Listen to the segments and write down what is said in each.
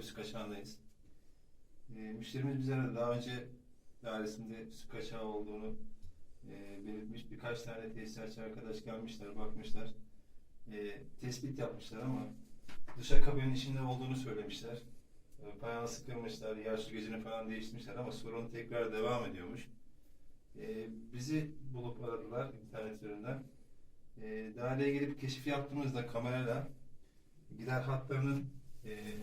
bir su kaçağındayız. E, müşterimiz bize. Daha önce dairesinde su kaçağı olduğunu e, belirtmiş. Birkaç tane tesisatçı arkadaş gelmişler, bakmışlar. E, tespit yapmışlar ama duşakabinin içinde olduğunu söylemişler. E, Fayansı kırmışlar, yaşlı gözünü falan değiştirmişler ama sorun tekrar devam ediyormuş. E, bizi bulup aradılar internet üzerinden. E, daireye gelip keşif yaptığımızda kamerayla gider hatlarının e,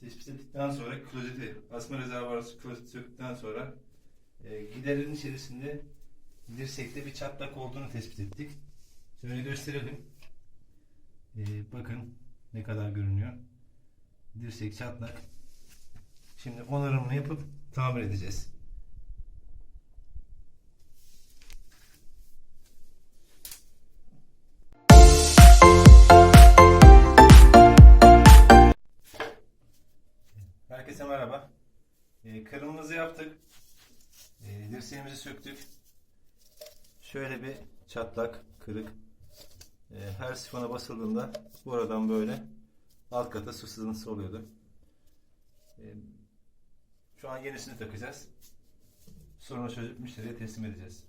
tespit ettikten sonra klozeti, asma rezervuarı klozeti söktükten sonra e, giderin içerisinde dirsekte bir çatlak olduğunu tespit ettik. Şöyle gösterelim. E, bakın ne kadar görünüyor. Dirsek çatlak. Şimdi onarımını yapıp tamir edeceğiz. Ee, kırmızı yaptık. Ee, dirseğimizi söktük. Şöyle bir çatlak, kırık. Ee, her sifona basıldığında buradan böyle alt kata su sızıntısı oluyordu. Ee, şu an yenisini takacağız. Sorunu çözüp müşteriye teslim edeceğiz.